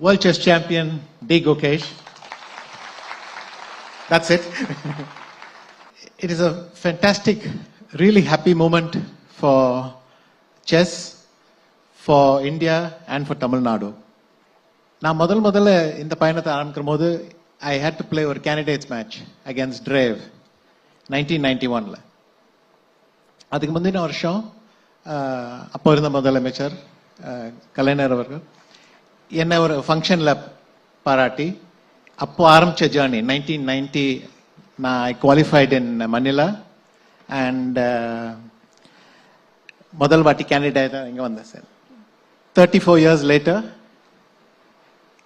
World Chess Champion D. Gokesh. That's it. it is a fantastic, really happy moment for chess, for India, and for Tamil Nadu. நான் முதல் முதல்ல இந்த பயணத்தை ஆரம்பிக்கிற போது I had to play ஒரு candidates match against Dreev nineteen ninety ஒன்ல அதுக்கு முந்தின வருஷம் அப்போ இருந்த முதலமைச்சர் அஹ், கலைஞர் அவர்கள் என்னை ஒரு ஃபங்க்ஷனில் பாராட்டி அப்போ ஆரம்பித்த ஜேர்னி நைன்டீன் நைன்டி நான் ஐ குவாலிஃபைட் இன் மணிலா அண்ட் முதல் வாட்டி கேண்டிடேட் இங்கே வந்தேன் sir thirty four years later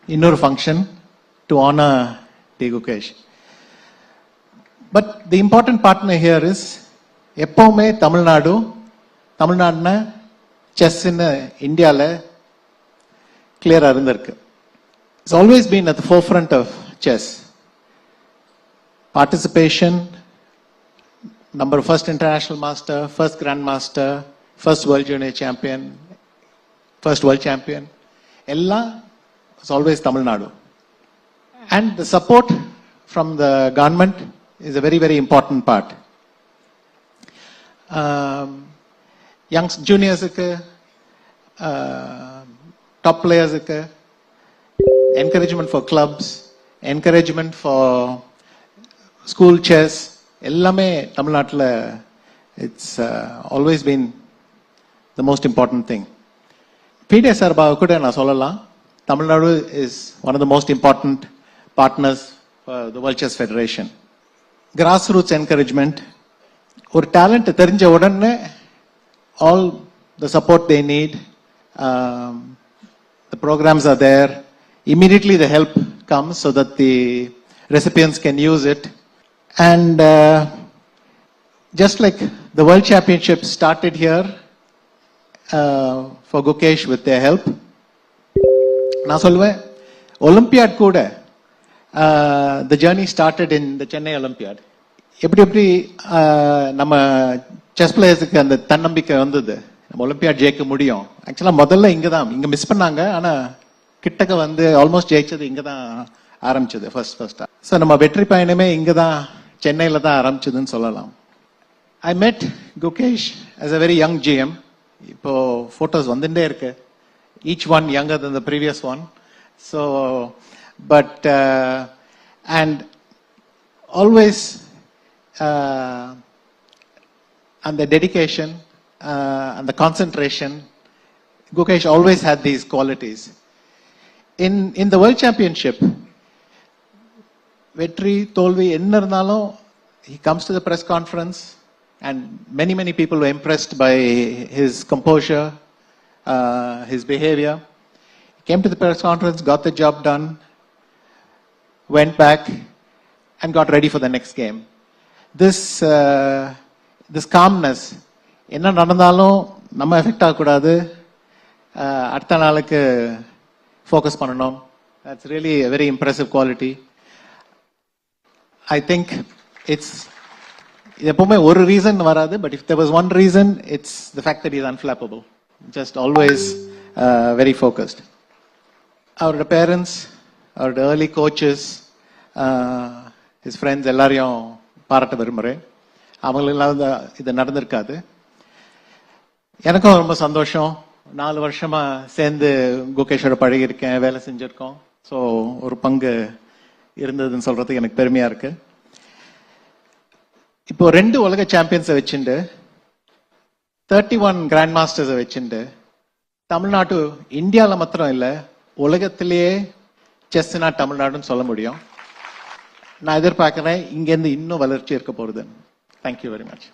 இன்னொரு function to honour D Gukesh but the important partner here is எப்பவுமே தமிழ்நாடு தமிழ்நாடுனா செஸ்ன்னு இந்தியாவில் கிளியராக இருந்திருக்கு. It's always been at the forefront of chess participation number first international master first grand master first world junior champion first world champion எல்லாம் it's always Tamil Nadu and the support from the government is a very very important part. Youngs ஜூனியர்ஸுக்கு top பிளேயர்ஸுக்கு encouragement for clubs encouragement for school chess எல்லாமே தமிழ்நாட்டில் it's always been the most important thing BDS சார்பாக கூட நான் சொல்லலாம் Tamil Nadu is one of the most important partners the world chess federation grass roots encouragement ஒரு talent தெரிஞ்ச உடனே all the support they need the programs are there immediately the help comes so that the recipients can use it and uh, just like the world championship started here uh, for Gukesh with their help நான் சொல்லுவேன் olympiad கூட the journey started in the Chennai Olympiad எப்படி எப்படி uh, நம்ம chess பிளேயர்ஸுக்கு அந்த தன்னம்பிக்கை வந்தது நம்ம ஒலிம்பியாட் ஜெயிக்க முடியும். ஆக்சுவலாக முதல்ல இங்கே தான் இங்கே மிஸ் பண்ணாங்க. ஆனால் கிட்டக்க வந்து ஆல்மோஸ்ட் ஜெயிச்சது இங்கே தான் ஆரம்பிச்சது ஃபர்ஸ்ட் ஃபர்ஸ்டா ஸோ நம்ம வெற்றி பயணமே இங்கே தான் சென்னையில் தான் ஆரம்பிச்சதுன்னு சொல்லலாம். I met Gukesh as a very young GM இப்போ ஃபோட்டோஸ் வந்துட்டே இருக்கு. Each one younger than the previous one so but and always அந்த dedication uh, and the concentration Gukesh always had these qualities in in the world championship வெற்றி தோல்வி என்ன இருந்தாலும் he comes to the press conference and many many people were impressed by his composure uh, his behavior he came to the press conference got the job done went back and got ready for the next game this uh, this calmness என்ன நடந்தாலும் நம்ம effect ஆகக்கூடாது. அடுத்த நாளுக்கு focus பண்ணணும். That's really very very quality I think it's இது எப்பவுமே ஒரு ரீசன் வராது but if there was one reason it's the fact that is unflappable just always very focused அவரோட பேரண்ட்ஸ் அவரோட ஏர்லி கோச்சஸ் ஹிஸ் ஃப்ரெண்ட்ஸ் எல்லாரையும் பாராட்ட விரும்புகிறேன் அவங்களெல்லாம் இது நடந்திருக்காது. எனக்கும் ரொம்ப சந்தோஷம். நாலு வருஷமா சேர்ந்து குகேஷோட பழகியிருக்கேன் வேலை செஞ்சிருக்கோம். ஸோ ஒரு பங்கு இருந்ததுன்னு சொல்றதுக்கு எனக்கு பெருமையா இருக்கு. இப்போ ரெண்டு உலக சாம்பியன்ஸை வச்சுண்டு தேர்ட்டி ஒன் கிராண்ட் மாஸ்டர்ஸை வச்சுண்டு தமிழ்நாட்டு இந்தியாவில் மாத்திரம் இல்லை உலகத்திலேயே செஸ்னா தமிழ்நாடுன்னு சொல்ல முடியும். நான் எதிர்பார்க்குறேன் இங்கேருந்து இன்னும் வளர்ச்சி இருக்க போகுதுன்னு. Thank you very much